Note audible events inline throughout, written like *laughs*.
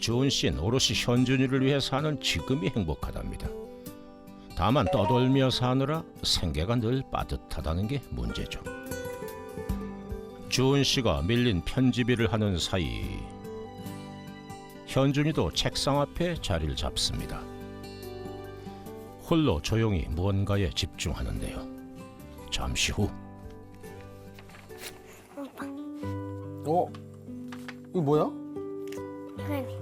주은 씨는 오롯이 현준이를 위해 사는 지금이 행복하답니다. 다만 떠돌며 사느라 생계가 늘 빠듯하다는 게 문제죠. 주은 씨가 밀린 편집 일을 하는 사이 현준이도 책상 앞에 자리를 잡습니다. 홀로 조용히 무언가에 집중하는데요. 잠시 후 어? 이거 뭐야? 하니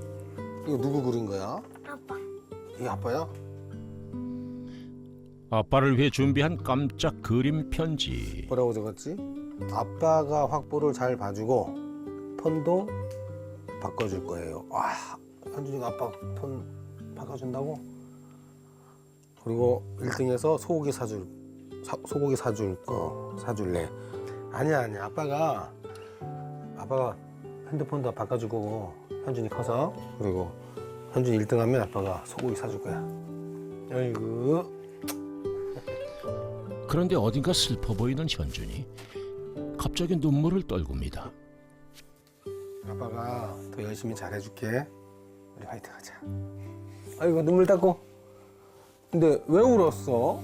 이거 누구 그린 거야? 아빠 이게 아빠야? 아빠를 위해 준비한 깜짝 그림 편지. 뭐라고 적었지? 아빠가 확보를 잘 봐주고 폰도 바꿔줄 거예요. 와, 현준이가 아빠 폰 바꿔준다고? 그리고 1등에서 소고기 사줄 사- 소고기 사줄 거 사줄래? 아니야 아니야 아빠가 아빠가 핸드폰도 바꿔줄 거고 현준이 커서 그리고 현준이 1등하면 아빠가 소고기 사줄 거야. 아이고 그런데 어딘가 슬퍼 보이는 현준이 갑자기 눈물을 떨굽니다. 아빠가 더 열심히 잘해줄게. 우리 화이팅 하자. 아이고 눈물 닦고. 근데 왜 울었어?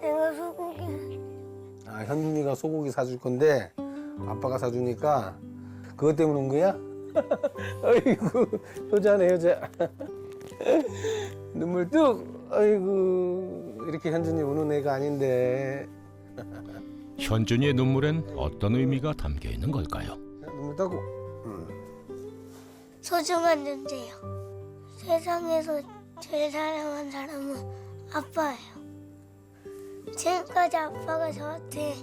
내가 소고기 아 현준이가 소고기 사줄 건데 아빠가 사주니까 그것 때문에 운 거야? *laughs* 아이고 효자네 효자. *laughs* 눈물 뚝. 아이고 이렇게 현준이 우는 애가 아닌데. 현준이의 눈물엔 어떤 의미가 담겨 있는 걸까요? 자, 눈물 닦고. 소중한 존재요. 세상에서 제일 사랑한 사람은 아빠예요. 지금까지 아빠가 저한테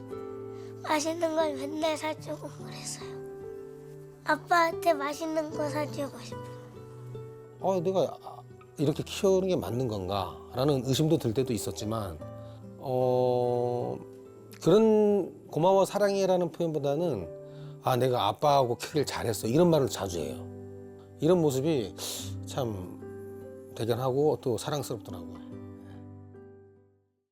맛있는 걸 맨날 사주고 그랬어요. 아빠한테 맛있는 거 사주고 싶어요. 어, 내가 이렇게 키우는 게 맞는 건가? 라는 의심도 들 때도 있었지만, 어, 그런 고마워 사랑해라는 표현보다는, 아, 내가 아빠하고 크길 잘했어. 이런 말을 자주 해요. 이런 모습이 참 대견하고 또 사랑스럽더라고요.